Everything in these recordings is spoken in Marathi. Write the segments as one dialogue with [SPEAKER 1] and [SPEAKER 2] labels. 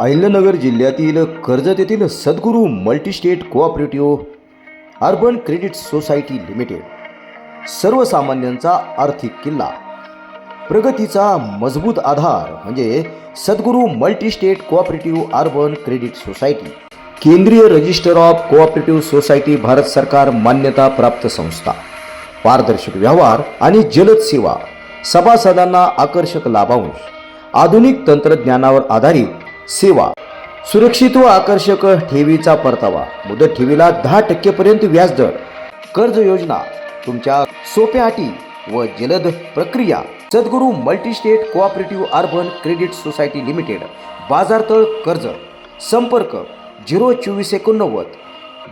[SPEAKER 1] अहिल्यानगर जिल्ह्यातील कर्जत येथील Sadguru multistate cooperative urban credit society limited सर्वसामान्यांचा आर्थिक किल्ला. प्रगतीचा मजबूत आधार म्हणजे Sadguru multistate cooperative urban credit society. केंद्रीय register of cooperative society Bharat सरकार मान्यता प्राप्त संस्था. पारदर्शक व्यवहार आणि जलद सेवा. सभासदांना आकर्षक लाभांश. आधुनिक तंत्रज्ञानावर आधारित सेवा. सुरक्षित व आकर्षक ठेवीचा परतावा. मुदत ठेवीला दहा टक्केपर्यंत व्याजदर कर्ज योजना. तुमच्या सोप्या अटी व जलद प्रक्रिया. Sadguru multistate cooperative urban credit society limited. बाजारतळ कर्ज. संपर्क झिरो चोवीस एकोणनव्वद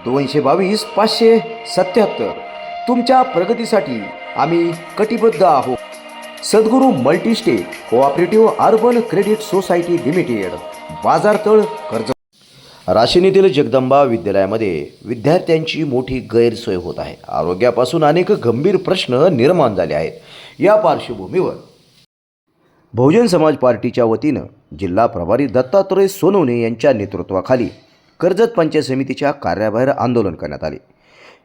[SPEAKER 1] दोनशे बावीस पाचशे सत्याहत्तर. तुमच्या प्रगतीसाठी आम्ही कटिबद्ध आहोत. Sadguru multistate cooperative urban credit society limited. बाजारतळ कर्ज राशीन जगदंबा विद्यालयामध्ये विद्यार्थ्यांची मोठी गैरसोय होत आहे. आरोग्यापासून अनेक गंभीर प्रश्न निर्माण झाले आहेत. या पार्श्वभूमीवर बहुजन समाज पार्टीच्या वतीनं जिल्हा प्रभारी दत्तात्रय सोनवणे यांच्या नेतृत्वाखाली कर्जत पंचायत समितीच्या कार्याबाहेर आंदोलन करण्यात आले.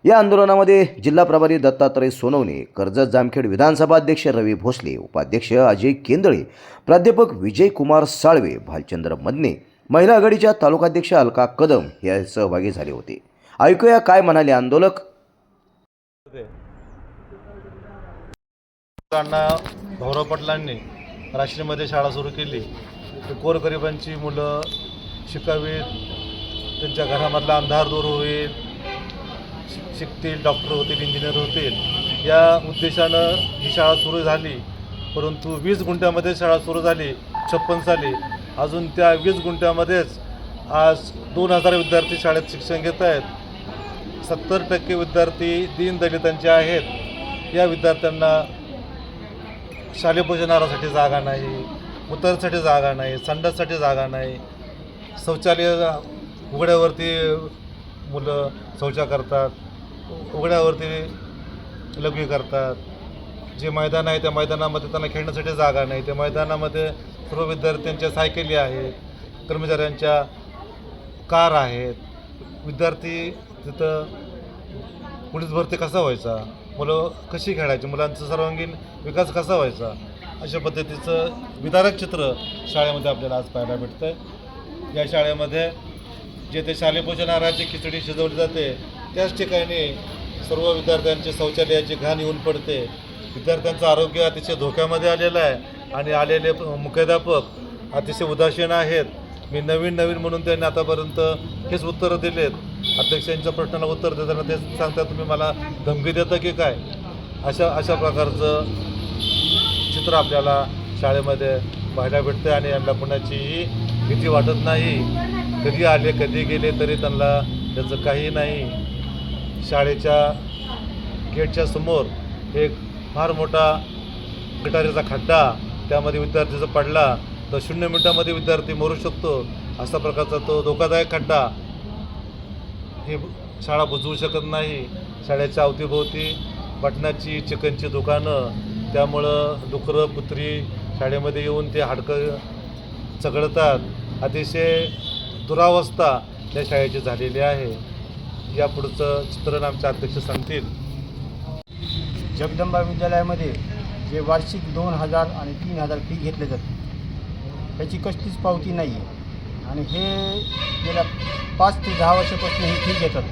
[SPEAKER 1] या आंदोलनामध्ये जिल्हा प्रभारी दत्तात्रय सोनवणे कर्जत जामखेड विधानसभा अध्यक्ष रवी भोसले उपाध्यक्ष अजय केंदळे प्राध्यापक विजयकुमार साळवे भालचंद्र मदने महिला आघाडीच्या तालुकाध्यक्ष अलका कदम हे सहभागी झाले होते. ऐकूया काय म्हणाले आंदोलक.
[SPEAKER 2] भाऊराव पाटलांनी राष्ट्रीयमध्ये शाळा सुरू केली. तर गोरगरिबांची मुलं शिकावीत त्यांच्या घरामधला अंधार दूर होईल. शिकतील डॉक्टर होतील इंजिनियर होतील या उद्देशानं ही शाळा सुरू झाली. परंतु वीस गुंठ्यामध्ये शाळा सुरू झाली छप्पन साली. अजून त्या वीस गुंठ्यामध्येच आज दोन हजार विद्यार्थी शाळेत शिक्षण घेत आहेत. सत्तर टक्के विद्यार्थी दीनदलितांचे आहेत. या विद्यार्थ्यांना शालेय भोजनासाठी जागा नाही उतरसाठी जागा नाही संडाससाठी जागा नाही. शौचालय उघड्यावरती मुलं शौचा करतात उघड्यावरती लघवी करतात. जे मैदान आहे त्या मैदानामध्ये त्यांना खेळण्यासाठी जागा नाही. त्या मैदानामध्ये सर्व विद्यार्थ्यांच्या सायकली आहेत कर्मचाऱ्यांच्या कार आहेत. विद्यार्थी तिथं पोलीस भरती कसा व्हायचा? मुलं कशी खेळायची? मुलांचा सर्वांगीण विकास कसा व्हायचा? अशा पद्धतीचं विदारक चित्र शाळेमध्ये आपल्याला आज पाहायला भेटतं या शाळेमध्ये जे ते शालेय भोजनाहाराची खिचडी शिजवली जाते त्याच ठिकाणी सर्व विद्यार्थ्यांचे शौचालयाची घाण येऊन पडते. विद्यार्थ्यांचं आरोग्य अतिशय धोक्यामध्ये आलेलं आहे आणि आलेले मुख्याध्यापक अतिशय उदासीन आहेत. मी नवीन नवीन म्हणून त्यांनी आतापर्यंत हेच उत्तरं दिलेत. अध्यक्षांच्या प्रश्नाला उत्तर देताना तेच सांगता तुम्ही मला धमकी देता की काय? अशा अशा प्रकारचं चित्र आपल्याला शाळेमध्ये पाहायला भेटतं आणि यांना कुणाचीही भीती वाटत नाही. कधी आले कधी गेले तरी त्यांना त्याचं काही नाही. शाळेच्या गेटच्या समोर एक फार मोठा गटारीचा खड्डा त्यामध्ये विद्यार्थी जर पडला. तर शून्य मिनिटामध्ये विद्यार्थी मरू शकतो असा प्रकारचा तो धोकादायक खड्डा. ही शाळा बुजवू शकत नाही. शाळेच्या अवतीभोवती मटणाची चिकनची दुकानं त्यामुळं डुकरं कुत्री शाळेमध्ये येऊन ते हाडकं चघळतात. अतिशय दुरावस्था या शाळेची झालेली आहे. या पुढचं चित्रण आमचे अध्यक्ष सांगतील.
[SPEAKER 3] जगदंबा विद्यालयामध्ये जे वार्षिक दोन हजार आणि तीन हजार फी घेतले जाते त्याची कसलीच पावती नाही. आहे आणि हे गेल्या पाच ते दहा वर्षापासून ही फी घेतात.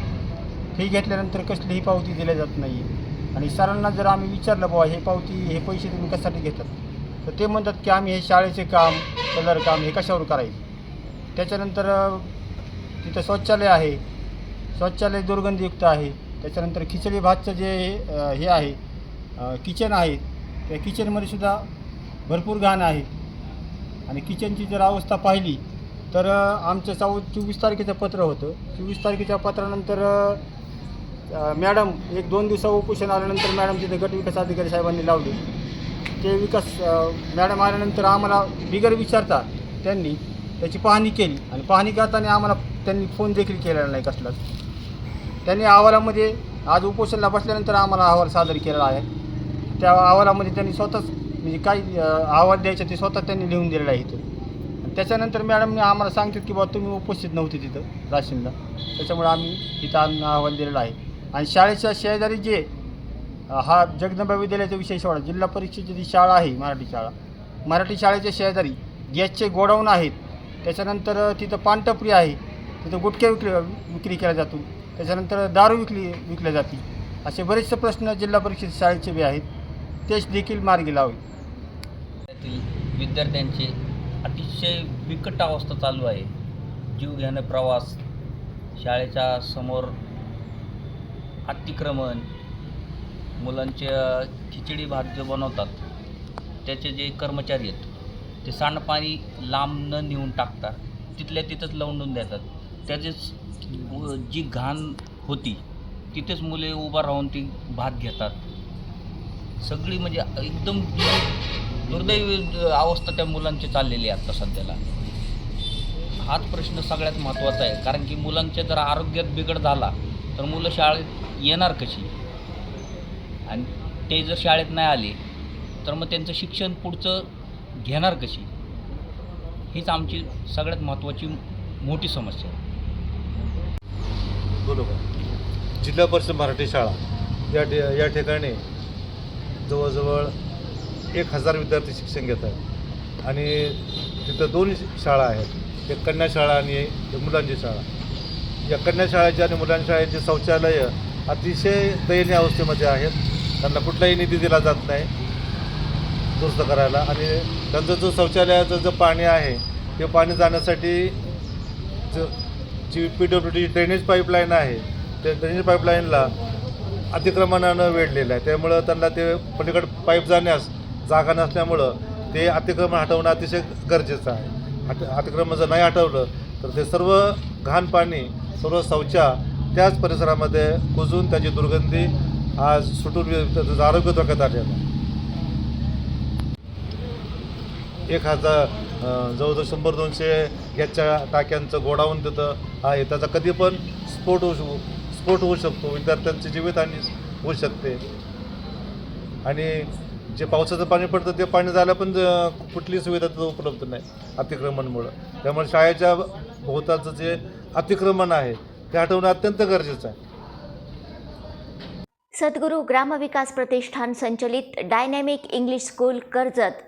[SPEAKER 3] फी घेतल्यानंतर कसलीही पावती दिल्या जात नाही. आणि सरांना जर आम्ही विचारलं बाबा हे पावती हे पैसे तुम्ही कशासाठी घेतात? तर ते म्हणतात की आम्ही हे शाळेचे काम कलर काम हे कशावर करायचं? त्याच्यानंतर तिथं शौचालय आहे. शौचालय दुर्गंधीयुक्त आहे. त्याच्यानंतर खिचडी भातचं जे हे आहे किचन आहे. त्या किचनमध्ये सुद्धा भरपूर घाण आहे. आणि किचनची जर अवस्था पाहिली तर आमचं चौ चोवीस तारखेचं पत्र होतं. चोवीस तारखेच्या पत्रानंतर मॅडम एक दोन दिवसा उपोषण आल्यानंतर मॅडम तिथे गट विकास अधिकारी साहेबांनी लावले. ते विकास मॅडम आल्यानंतर आम्हाला बिगर विचारता त्यांनी त्याची पाहणी केली. आणि पाहणी करताना आम्हाला त्यांनी फोन देखील केलेला नाही कसलाच. त्यांनी अहवालामध्ये आज उपोषणला बसल्यानंतर आम्हाला अहवाल सादर केलेला आहे. त्या अहवालामध्ये त्यांनी स्वतःच म्हणजे काय अहवाल द्यायचा ते स्वतः त्यांनी लिहून दिलेलं आहे इथं. त्याच्यानंतर मॅडमने आम्हाला सांगितलं की बा तुम्ही उपस्थित नव्हते तिथं राशीनला. त्याच्यामुळे आम्ही तिथं आणून अहवाल दिलेला आहे. आणि शाळेच्या शेजारी जे हा जगदंबा विद्यालयाचा विषय शाळा जिल्हा परिषदेची जी शाळा आहे मराठी शाळा. मराठी शाळेच्या शेजारी गॅसचे गोडाऊन आहेत. त्याच्यानंतर तिथं पानटपरी आहे. तिथं गुटख्या विक्री विक्री केला जातो. त्याच्यानंतर दारू विकली विकल्या जाते. असे बरेचसे प्रश्न जिल्हा परिषद शाळेचे बी आहेत. तेच देखील मार्गी लावे
[SPEAKER 4] त्यातील अतिशय बिकट अवस्था चालू आहे. जीव घेणं प्रवास शाळेच्या समोर अतिक्रमण मुलांच्या खिचडी भात जे बनवतात त्याचे जे कर्मचारी आहेत ते सांडपाणी लांब न नेऊन टाकतात. तिथल्या तिथंच लावून देतात. त्याचे जी घाण होती तिथेच मुले उभा राहून ती भात घेतात. सगळी म्हणजे एकदम दुर्दैवी अवस्था त्या मुलांची चाललेली आहे आता सध्याला. हाच प्रश्न सगळ्यात महत्त्वाचा आहे. कारण की मुलांच्या जर आरोग्यात बिघड झाला तर मुलं शाळेत येणार कशी? आणि ते जर शाळेत नाही आले तर मग त्यांचं शिक्षण पुढचं घेणार कशी? हीच आमची सगळ्यात महत्त्वाची मोठी समस्या आहे.
[SPEAKER 2] बरोबर. जिल्हा परिषद मराठी शाळा या ठि या ठिकाणी जवळजवळ एक हजार विद्यार्थी शिक्षण घेत आहेत. आणि तिथं दोन शाळा आहेत. एक कन्या शाळा आणि एक मुलांची शाळा. या कन्या शाळेची आणि मुलांच्या शाळेची शौचालय अतिशय दयनीय अवस्थेमध्ये आहेत. त्यांना कुठलाही निधी दिला जात नाही. दुरुस्त करायला. आणि त्यांचं जो शौचालयाचं जे पाणी आहे ते पाणी जाण्यासाठी ज G P W D drainage pipeline आहे त्या ड्रेनेज पाईपलाईनला अतिक्रमणानं वेढलेलं आहे. त्यामुळं त्यांना ते पलीकडे पाईप जाण्यास जागा नसल्यामुळं ते अतिक्रमण हटवणं अतिशय गरजेचं आहे. अट अतिक्रमण जर नाही हटवलं तर ते सर्व घाण पाणी सर्व शौचा त्याच परिसरामध्ये कुजून त्याची दुर्गंधी आज सुटून त्याचं आरोग्य धोक्यात आलेलं आहे. एक हजार जवळजवळ शंभर दोनशे गॅसच्या टाक्यांचं गोडाऊन तिथं आहे. त्याचा कधी पण स्फोट होऊ शक स्फोट होऊ शकतो. विद्यार्थ्यांची जीवितहानी होऊ शकते. आणि जे पावसाचं पाणी पडतं ते पाणी जायला पण कुठली सुविधा तिथं उपलब्ध नाही अतिक्रमणमुळं. त्यामुळे शाळेच्या भोवताचं जे अतिक्रमण आहे ते हटवणं अत्यंत गरजेचं आहे.
[SPEAKER 5] सद्गुरू ग्रामविकास प्रतिष्ठान संचलित डायनॅमिक इंग्लिश स्कूल कर्जत